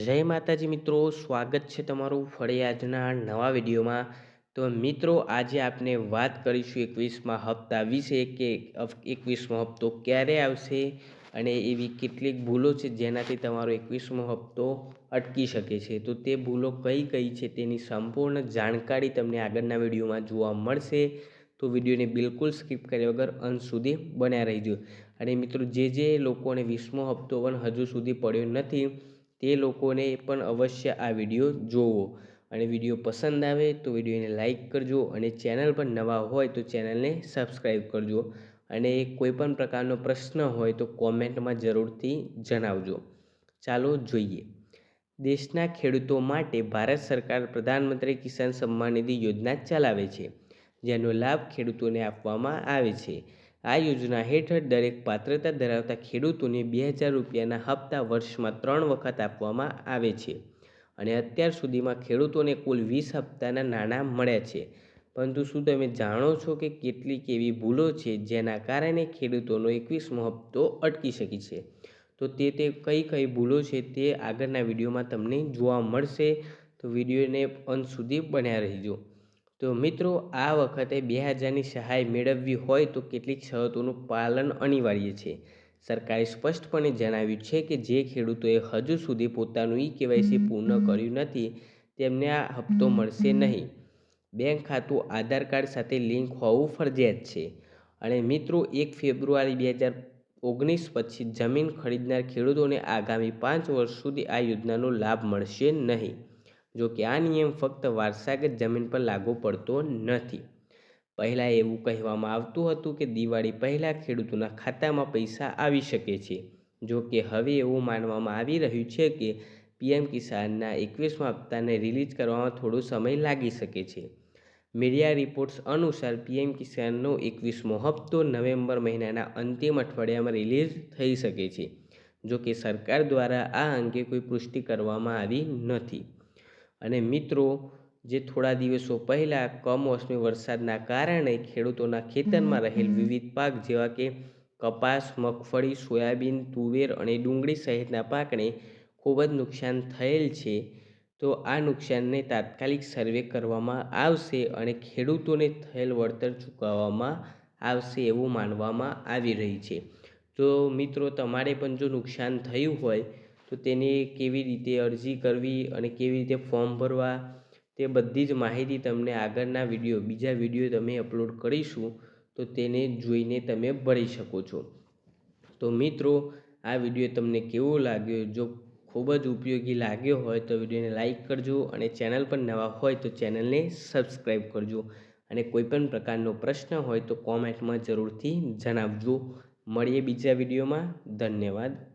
જય માતાજી મિત્રો, સ્વાગત છે તમારું ફરી આજના નવા વિડીયોમાં. તો મિત્રો, આજે આપણે વાત કરીશું એકવીસમાં હપ્તા વિશે કે એકવીસમો હપ્તો ક્યારે આવશે અને એવી કેટલીક ભૂલો છે જેનાથી તમારો એકવીસમો હપ્તો અટકી શકે છે. તો તે ભૂલો કઈ કઈ છે તેની સંપૂર્ણ જાણકારી તમને આગળના વિડીયોમાં જોવા મળશે. તો વિડીયોને બિલકુલ સ્કીપ કર્યા વગર અંત સુધી બન્યા રહીજો. અને મિત્રો, જે જે લોકોને વીસમો હપ્તો પણ હજુ સુધી પડ્યો નથી તે લોકોને પણ અવશ્ય આ વીડિયો જોવો. અને વીડિયો પસંદ આવે તો વિડીયોને લાઇક કરજો અને ચેનલ પર નવા હોય તો ચેનલને સબસ્ક્રાઈબ કરજો. અને કોઈ પણ પ્રકારનો પ્રશ્ન હોય તો કોમેન્ટમાં જરૂરથી જણાવજો. ચાલો જોઈએ. દેશના ખેડૂતો માટે ભારત સરકાર પ્રધાનમંત્રી કિસાન સન્માન નિધિ યોજના ચલાવે છે, જેનો લાભ ખેડૂતોને આપવામાં આવે છે. આ યોજના હેઠળ દરેક પાત્રતા ધરાવતા ખેડૂતોને બે હજાર રૂપિયાના હપ્તા વર્ષમાં ત્રણ વખત આપવામાં આવે છે. અને અત્યાર સુધીમાં ખેડૂતોને કુલ વીસ હપ્તાના નાણાં મળ્યા છે. પરંતુ શું તમે જાણો છો કે કેટલીક એવી ભૂલો છે જેના કારણે ખેડૂતોનો એકવીસમો હપ્તો અટકી શકે છે? તો તે તે કઈ કઈ ભૂલો છે તે આગળના વિડીયોમાં તમને જોવા મળશે. તો વિડીયોને અંત સુધી બન્યા રહીજો. તો મિત્રો, આ વખતે બે હજારની સહાય મેળવવી હોય તો કેટલીક શરતોનું પાલન અનિવાર્ય છે. સરકારે સ્પષ્ટપણે જણાવ્યું છે કે જે ખેડૂતોએ હજુ સુધી પોતાનું ઈ કેવાયસી પૂર્ણ કર્યું નથી, તેમને આ હપ્તો મળશે નહીં. બેંક ખાતું, આધાર કાર્ડ સાથે લિંક હોવું ફરજિયાત છે. અને મિત્રો, એક ફેબ્રુઆરી બે હજાર ઓગણીસ પછી જમીન ખરીદનાર ખેડૂતોને આગામી પાંચ વર્ષ સુધી આ યોજનાનો લાભ મળશે નહીં. જો કે આ નિયમ ફક્ત વારસાગત જમીન પર લાગુ પડતો નથી. પહેલાં એવું કહેવામાં આવતું હતું કે દિવાળી પહેલાં ખેડૂતોના ખાતામાં પૈસા આવી શકે છે. જો કે હવે એવું માનવામાં આવી રહ્યું છે કે પીએમ કિસાનના એકવીસમા હપ્તાને રિલીઝ કરવામાં થોડો સમય લાગી શકે છે. મીડિયા રિપોર્ટ્સ અનુસાર પીએમ કિસાનનો એકવીસમો હપ્તો નવેમ્બર મહિનાના અંતિમ અઠવાડિયામાં રિલીઝ થઈ શકે છે. જો કે સરકાર દ્વારા આ અંગે કોઈ પુષ્ટિ કરવામાં આવી નથી. અને મિત્રો જે થોડા દિવસો પહેલાં કમોસમી વરસાદના કારણે ખેડૂતોના ખેતરમાં રહેલ વિવિધ પાક જેવા કે કપાસ મગફળી સોયાબીન તુવેર અને ડુંગળી સહિતના પાકને ખૂબ જ નુકસાન થયેલ છે. તો આ નુકસાનને તાત્કાલિક સર્વે કરવામાં આવશે અને ખેડૂતોને થયેલ વળતર ચૂકવવામાં આવશે એવું માનવામાં આવી રહી છે. તો મિત્રો તમારે પણ જો નુકસાન થયું હોય તો તેની કેવી રીતે અરજી કરવી અને કેવી રીતે ફોર્મ ભરવા, તે બધી જ માહિતી તમને આગળના વીડિયો, બીજા વીડિયો તમે અપલોડ કરીશું, તો તેને જોઈને તમે ભરી શકો છો. તો મિત્રો, આ વીડિયો તમને કેવો લાગ્યો? જો ખૂબ જ ઉપયોગી લાગ્યો હોય તો વિડીયોને લાઇક કરજો અને ચેનલ પર નવા હોય તો ચેનલને સબસ્ક્રાઈબ કરજો. અને કોઈપણ પ્રકારનો પ્રશ્ન હોય તો કોમેન્ટમાં જરૂરથી જણાવજો. મળીએ બીજા વિડીયોમાં. ધન્યવાદ.